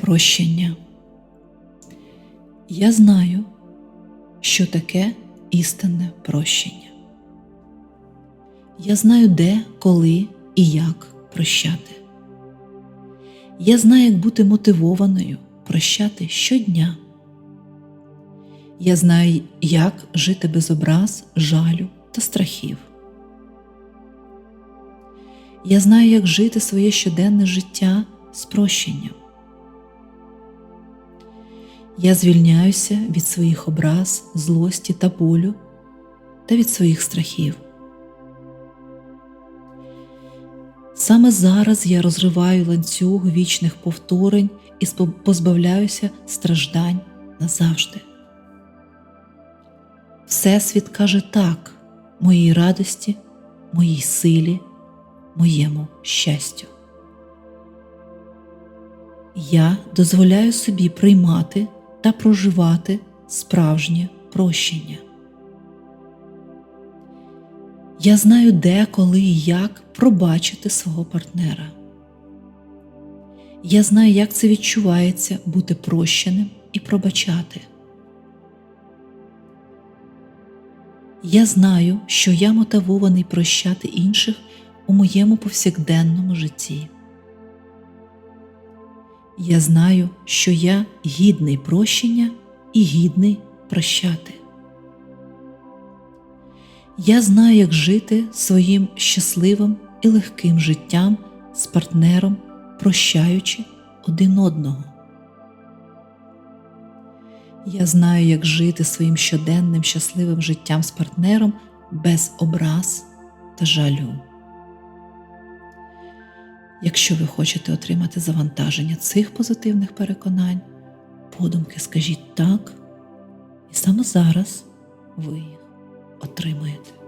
Прощення. Я знаю, що таке істинне прощення. Я знаю, де, коли і як прощати. Я знаю, як бути мотивованою прощати щодня. Я знаю, як жити без образ, жалю та страхів. Я знаю, як жити своє щоденне життя з прощенням. Я звільняюся від своїх образ, злості та болю та від своїх страхів. Саме зараз я розриваю ланцюг вічних повторень і позбавляюся страждань назавжди. Всесвіт каже так моїй радості, моїй силі, моєму щастю. Я дозволяю собі приймати та проживати справжнє прощення. Я знаю, де, коли і як пробачити свого партнера. Я знаю, як це відчувається бути прощеним і пробачати. Я знаю, що я мотивований прощати інших у моєму повсякденному житті. Я знаю, що я гідний прощення і гідний прощати. Я знаю, як жити своїм щасливим і легким життям з партнером, прощаючи один одного. Я знаю, як жити своїм щоденним щасливим життям з партнером без образ та жалю. Якщо ви хочете отримати завантаження цих позитивних переконань, подумки скажіть так, і саме зараз ви їх отримаєте.